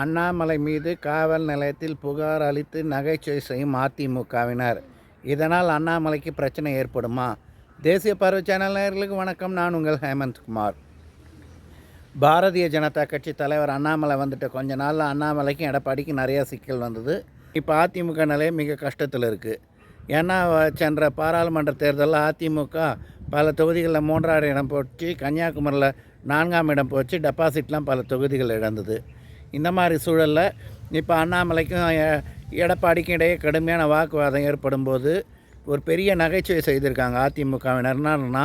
அண்ணாமலை மீது காவல் நிலையத்தில் புகார் அளித்து நகைச்சுவை செய்யும் அதிமுகவினர். இதனால் அண்ணாமலைக்கு பிரச்சனை ஏற்படுமா? தேசிய பார்வை சேனல் நேயர்களுக்கு வணக்கம். நான் உங்கள் ஹேமந்த் குமார். பாரதிய ஜனதா கட்சி தலைவர் அண்ணாமலை வந்துட்டு கொஞ்ச நாளில் அண்ணாமலைக்கும் எடப்பாடிக்கும் நிறையா சிக்கல் வந்தது. இப்போ அதிமுக நிலையம் மிக கஷ்டத்தில் இருக்குது ஏன்னா சென்ற பாராளுமன்ற தேர்தலில் அதிமுக பல தொகுதிகளில் மூன்றாவது இடம் போச்சு. கன்னியாகுமரியில் நான்காம் இடம் போச்சு. டெபாசிட்லாம் பல தொகுதிகள் இழந்தது. இந்த மாதிரி சூழலில் இப்போ அண்ணாமலைக்கும் எ- எடப்பாடிக்கும் இடையே கடுமையான வாக்குவாதம் ஏற்படும் போது ஒரு பெரிய நகைச்சுவை செய்திருக்காங்க அதிமுகவினர். என்னன்னா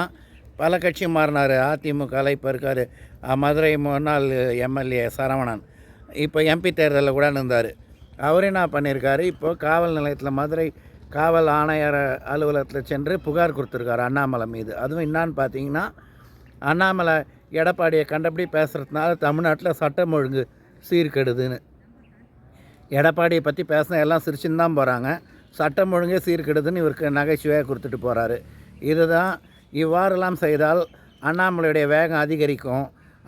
பல கட்சி மாறினார். அதிமுகவில் இப்போ இருக்கார் மதுரை முன்னாள் எம்எல்ஏ சரவணன். இப்போ எம்பி தேர்தலில் கூட இருந்தார் அவர் என்ன பண்ணியிருக்காரு இப்போ காவல் நிலையத்தில் மதுரை காவல் ஆணையர் அலுவலகத்தில் சென்று புகார் கொடுத்துருக்காரு அண்ணாமலை மீது. அதுவும் என்னான்னு பார்த்தீங்கன்னா அண்ணாமலை எடப்பாடியை கண்டபடி பேசுகிறதுனால தமிழ்நாட்டில் சட்டம் ஒழுங்கு சீர்கெடுதுன்னு. எடப்பாடியை பற்றி பேசினா எல்லாம் சிரிச்சுன்னு தான் போகிறாங்க சட்டம் ஒழுங்கே சீர்கெடுதுன்னு இவருக்கு நகைச்சுவையாக கொடுத்துட்டு போகிறாரு இதுதான் இவ்வாறெல்லாம் செய்தால் அண்ணாமலையுடைய வேகம் அதிகரிக்கும்.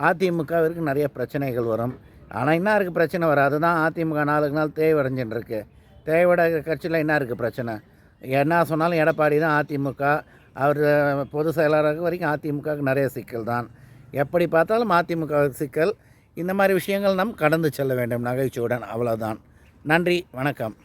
அதிமுகவிற்கு நிறைய பிரச்சனைகள் வரும். ஆனால் என்ன இருக்குது பிரச்சனை வராது. தான் அதிமுக நாளுக்கு நாள் தேய்வடைஞ்சுன்னு இருக்கு தேய்வட கட்சியில் என்ன இருக்குது பிரச்சனை? என்ன சொன்னாலும் எடப்பாடி தான் அதிமுக. அவர் பொதுச் செயலாளர் வரைக்கும் அதிமுகவுக்கு நிறைய சிக்கல் தான் எப்படி பார்த்தாலும் அதிமுக சிக்கல். இந்த மாதிரி விஷயங்கள் நாம் கடந்து செல்ல வேண்டும். நகைச்சுவுடன் அவ்வளோதான் நன்றி வணக்கம்.